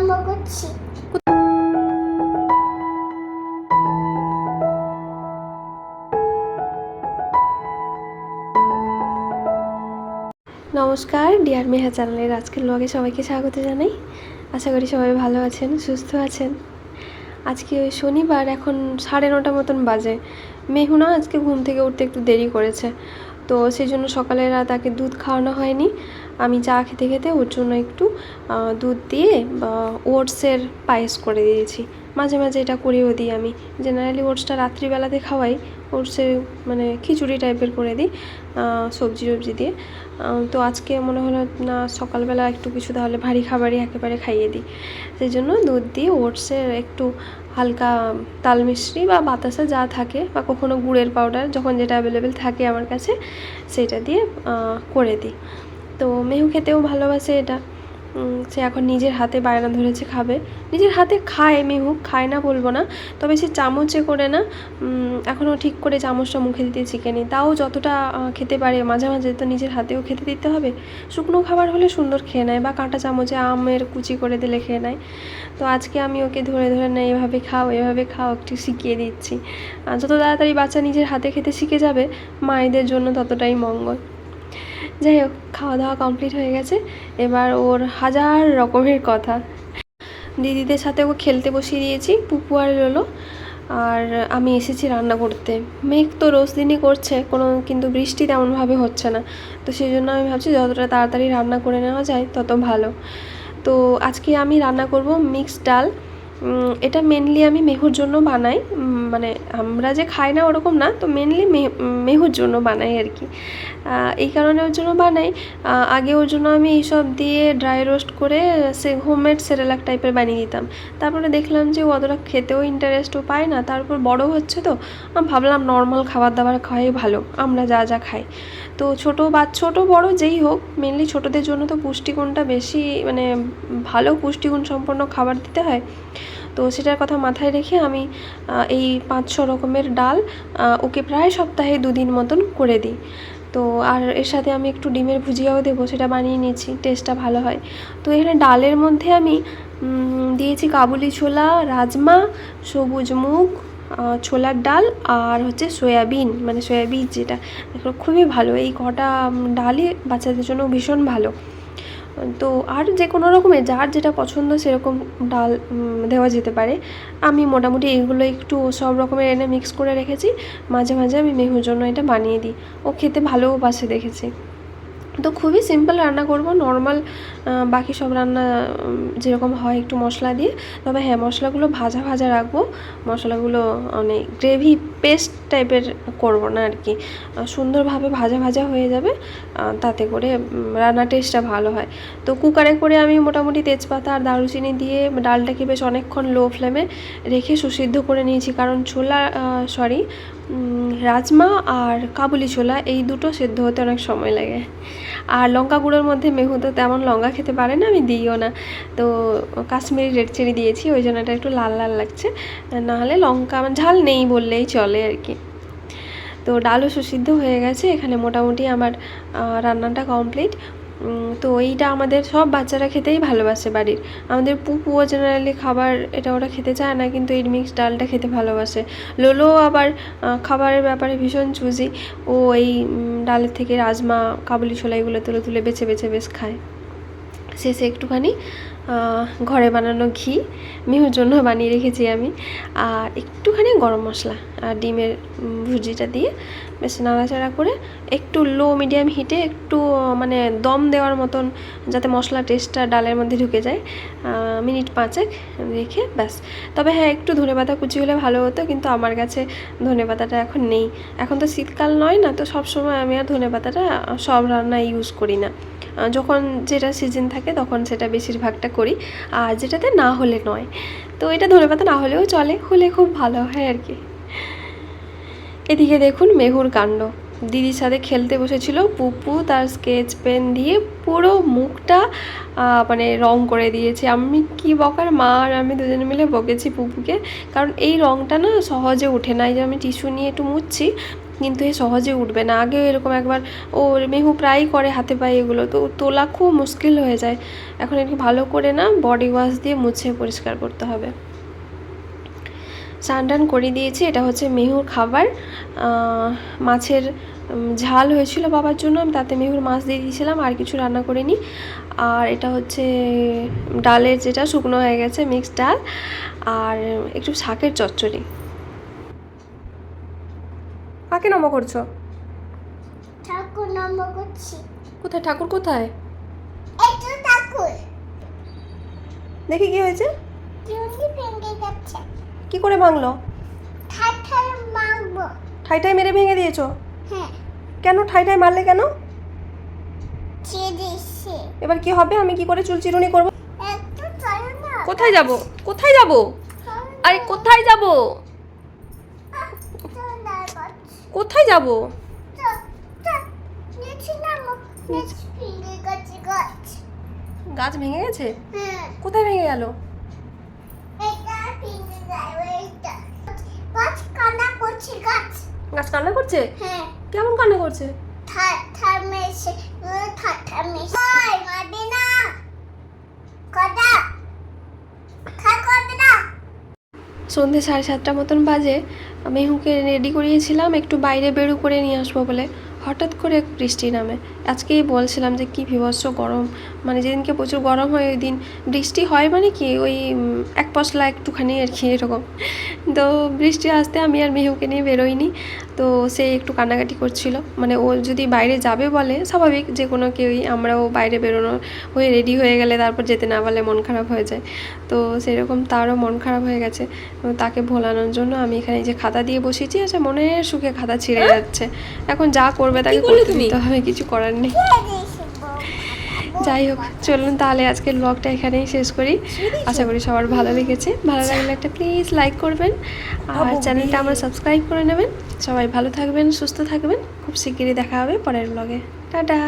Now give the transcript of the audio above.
আরম্ভ নমস্কার, deer Meha চ্যানেলের আজকের ব্লগে সবাইকে স্বাগত জানাই। আশা করি সবাই ভালো আছেন, সুস্থ আছেন। আজকে ওই শনিবার, এখন সাড়ে নটা মতন বাজে। মেহুনা আজকে ঘুম থেকে উঠতে একটু দেরি করেছে। তো সেই জন্য সকালে তাকে দুধ খাওয়ানো হয়নি। আমি চা খেতে খেতে ওর জন্য একটু দুধ দিয়ে ওটসের পায়েস করে দিয়েছি। মাঝে মাঝে এটা করেও দিই আমি। জেনারেলি ওটসটা রাত্রিবেলাতে খাওয়াই। ওটসের মানে খিচুড়ি টাইপের করে দিই সবজি টবজি দিয়ে। তো আজকে মনে হলো না, সকালবেলা একটু কিছু তাহলে ভারী খাবারই একেবারে খাইয়ে দিই। সেই জন্য দুধ দিয়ে ওটসের একটু হালকা তাল মিশ্রি বা বাতাসা যা থাকে, বা কখনো গুড়ের পাউডার যখন যেটা অ্যাভেলেবেল থাকে আমার কাছে, সেটা দিয়ে করে দিই। তো মেহু খেতেও ভালোবাসে এটা। সে এখন নিজের হাতে বায়না ধরেছে, খাবে। নিজের হাতে খায় মেহু, খায় না বলব না, তবে সে চামচে করে না এখনও ঠিক করে চামচটা মুখে দিতে শিখেনি। তাও যতটা খেতে পারে মাঝে মাঝে তো নিজের হাতেও খেতে দিতে হবে। শুকনো খাবার হলে সুন্দর খেয়ে নেয় বা কাঁটা চামচে আমের কুচি করে দিলে খেয়ে নেয়। তো আজকে আমি ওকে ধরে ধরে না, এভাবে খাও এভাবে খাও, একটু শিখিয়ে দিচ্ছি। যত তাড়াতাড়ি বাচ্চা নিজের হাতে খেতে শিখে যাবে, মায়েদের জন্য ততটাই মঙ্গল। যাই হোক, খাওয়া দাওয়া কমপ্লিট হয়ে গেছে। এবার ওর হাজার রকমের কথা। দিদিদের সাথে ওকে খেলতে বসিয়ে দিয়েছি, পুপু আর লোলো। আর আমি এসেছি রান্না করতে। মেঘ তো রোজ দিনই করছে, কোনো কিন্তু বৃষ্টি তেমনভাবে হচ্ছে না। তো সেই জন্য আমি ভাবছি, যতটা তাড়াতাড়ি রান্না করে নেওয়া যায়, তত ভালো। তো আজকে আমি রান্না করব মিক্সড ডাল। এটা মেনলি আমি মেহুর জন্য বানাই। মানে আমরা যে খাই না ওরকম না, তো মেনলি মেহুর জন্য বানাই আর কি। এই কারণে ওর জন্য বানাই। আগে ওর জন্য আমি এইসব দিয়ে ড্রাই রোস্ট করে সে হোমমেড সেরেলাক টাইপের বানিয়ে দিতাম। তারপরে দেখলাম যে অতটা খেতেও ইন্টারেস্টও পায় না তারপর বড় হচ্ছে তো। ভাবলাম নর্মাল খাবার দাবার খাওয়াই ভালো, আমরা যা যা খাই। তো ছোটো বা, ছোটো বড় যেই হোক মেনলি ছোটোদের জন্য তো পুষ্টিগুণটা বেশি মানে ভালো পুষ্টিগুণ সম্পন্ন খাবার দিতে হয়। তো সেটার কথা মাথায় রেখে আমি এই পাঁচ ছ রকমের ডাল ওকে প্রায় সপ্তাহে দুদিন মতন করে দিই। তো আর এর সাথে আমি একটু ডিমের ভুজিয়াও দেবো, সেটা বানিয়ে নিয়েছি টেস্টটা ভালো হয়। তো এখানে ডালের মধ্যে আমি দিয়েছি কাবুলি ছোলা, রাজমা, সবুজ মুগ ছোলার ডাল আর হচ্ছে সয়াবিন মানে সয়াবিন যেটা খুবই ভালো। এই কটা ডালই বাচ্চাদের জন্য ভীষণ ভালো। তো আর যে কোনো রকমের যার যেটা পছন্দ সেরকম ডাল দেওয়া যেতে পারে। আমি মোটামুটি এগুলো একটু সব রকমের এনে মিক্স করে রেখেছি। মাঝে মাঝে আমি মেহুর জন্য এটা বানিয়ে দিই। ও খেতে ভালোবাসে দেখেছি। তো খুবই সিম্পল রান্না করব নর্মাল বাকি সব রান্না যেরকম হয় একটু মশলা দিয়ে। তবে হ্যাঁ মশলাগুলো ভাজা ভাজা রাখব। মশলাগুলো অনেক গ্রেভি পেস্ট টাইপের করব না আর কি। সুন্দরভাবে ভাজা ভাজা হয়ে যাবে তাতে করে উম, রান্নার টেস্টটা ভালো হয়। তো কুকারে করে আমি মোটামুটি তেজপাতা আর দারুচিনি দিয়ে ডালটাকে বেশ অনেকক্ষণ লো ফ্লেমে রেখে সুসিদ্ধ করে নিয়েছি। কারণ ছোলা সরি রাজমা আর কাবুলি ছোলা, এই দুটো সেদ্ধ হতে অনেক সময় লাগে। আর লঙ্কা গুঁড়োর মধ্যে মেহু তো তেমন লঙ্কা খেতে পারে না, আমি দিইও না। তো কাশ্মীরি রেড চিলি দিয়েছি, ওই জন্য এটা একটু লাল লাল লাগছে। নাহলে লঙ্কা আমার ঝাল নেই বললেই চলে আর কি। তো ডালও সুসিদ্ধ হয়ে গেছে, এখানে মোটামুটি আমার রান্নাটা কমপ্লিট তো এইটা আমাদের সব বাচ্চারা খেতেই ভালোবাসে বাড়ির। আমাদের পুপুও জেনারেলি খাবার এটা ওরা খেতে চায় না, কিন্তু এই মিক্স ডালটা খেতে ভালোবাসে। লোলো আবার খাবারের ব্যাপারে ভীষণ চুজি ও এই ডালের থেকে রাজমা, কাবুলি ছোলা এগুলো তুলে তুলে বেছে বেছে বেশ খায়। শেষে একটুখানি ঘরে বানানো ঘি, মিহুর জন্য বানিয়ে রেখেছি আমি। আর একটুখানি গরম মশলা আর ডিমের ভুজিটা দিয়ে বেশ নাড়াচাড়া করে একটু লো মিডিয়াম হিটে একটু মানে দম দেওয়ার মতন যাতে মশলা টেস্টটা ডালের মধ্যে ঢুকে যায় মিনিট পাঁচেক রেখে ব্যাস। তবে হ্যাঁ একটু ধনেপাতা কুচি হলে ভালো হতো, কিন্তু আমার কাছে ধনেপাতাটা এখন নেই। এখন তো শীতকাল নয় না, তো সব সময় আমি আর ধনেপাতাটা সব রান্নায় ইউজ করি না। যখন যেটা সিজন থাকে তখন সেটা বেশিরভাগটা করি, আর যেটাতে না হলে নয়। তো এটা ধনেপাতা না হলেও চলে, হলে খুব ভালো হয় আর কি। এদিকে দেখুন মেহুর কাণ্ড। দিদির সাথে খেলতে বসেছিল পুপু, তার স্কেচ পেন দিয়ে পুরো মুখটা মানে রং করে দিয়েছে। আমি কি বকার মা আর আমি দুজনে মিলে বকেছি পুপুকে। কারণ এই রংটা না সহজে ওঠে না। এই যে আমি টিস্যু নিয়ে একটু মুছছি, কিন্তু এ সহজে উঠবে না। আগেও এরকম একবার ও মেহু প্রায়ই করে হাতে পায়ে এগুলো। তো তোলা খুব মুশকিল হয়ে যায়। এখন একটু ভালো করে না বডি ওয়াশ দিয়ে মুছে পরিষ্কার করতে হবে। স্নান টান করে দিয়েছি এটা হচ্ছে মেহুর খাবার। মাছের ঝাল হয়েছিল বাবার জন্য আমি তাতে মেহুর মাছ দিয়ে দিয়েছিলাম আর কিছু রান্না করে করিনি। আর এটা হচ্ছে ডালের যেটা শুকনো হয়ে গেছে মিক্সড ডাল আর একটু শাকের চচ্চড়ি। কাকে নম করছ? ঠাকুর নাম করছি। কোথায়? ঠাকুর কোথায়? একটু ঠাকুর। দেখি কি হয়েছে। ভেঙে গেছে। কি করে ভাঙলো? ঠাইটাই মেরে ভেঙে দিয়েছ? হ্যাঁ। কেন ঠাইটাই মারলে কেন? এবার কি হবে? আমি কি করে চুল চিরুনি করব? একটু চলো না। কোথায় যাব? কোথায় যাব? আরে কোথায় যাব? কোথায় যাব? গাছ ভেঙে গেছে? কোথায় ভেঙে গেল? গাছ কান্না করছে? হ্যাঁ। কেমন কান্না করছে? সন্ধে সাড়ে সাতটা মতন বাজে আমি মেহুকে রেডি করিয়েছিলাম একটু বাইরে বেরু করে নিয়ে আসব বলে। হঠাৎ করে বৃষ্টি নামে। আজকেই বলছিলাম যে, কি বিভৎস গরম। মানে যেদিনকে প্রচুর গরম হয়, ওই দিন বৃষ্টি হয় মানে কি, ওই এক পশলা একটুখানি আর কি এরকম। তো বৃষ্টি আসতে আমি আর মেহুকে নিয়ে বেরোইনি। তো সে একটু কান্নাকাটি করছিল। মানে ও যদি বাইরে যাবে বলে স্বাভাবিক যে কোনো কেউই আমরাও বাইরে বেরোনো হয়ে রেডি হয়ে গেলে তারপর যেতে না পারলে মন খারাপ হয়ে যায়। তো সেরকম তারও মন খারাপ হয়ে গেছে। এবং তাকে ভোলানোর জন্য আমি এখানে এই যে খাতা দিয়ে বসেছি আচ্ছা মনের সুখে খাতা ছিঁড়ে যাচ্ছে। এখন যা করবে তাকে করতে দিতে হবে কিছু করার নেই। যাই হোক চলুন তাহলে আজকের ব্লগটা এখানেই শেষ করি। আশা করি সবার ভালো লেগেছে। ভালো লাগলে একটা প্লিজ লাইক করবেন আর চ্যানেলটা আমার সাবস্ক্রাইব করে নেবেন। সবাই ভালো থাকবেন সুস্থ থাকবেন। খুব শিগগিরই দেখা হবে পরের ব্লগে টাটা!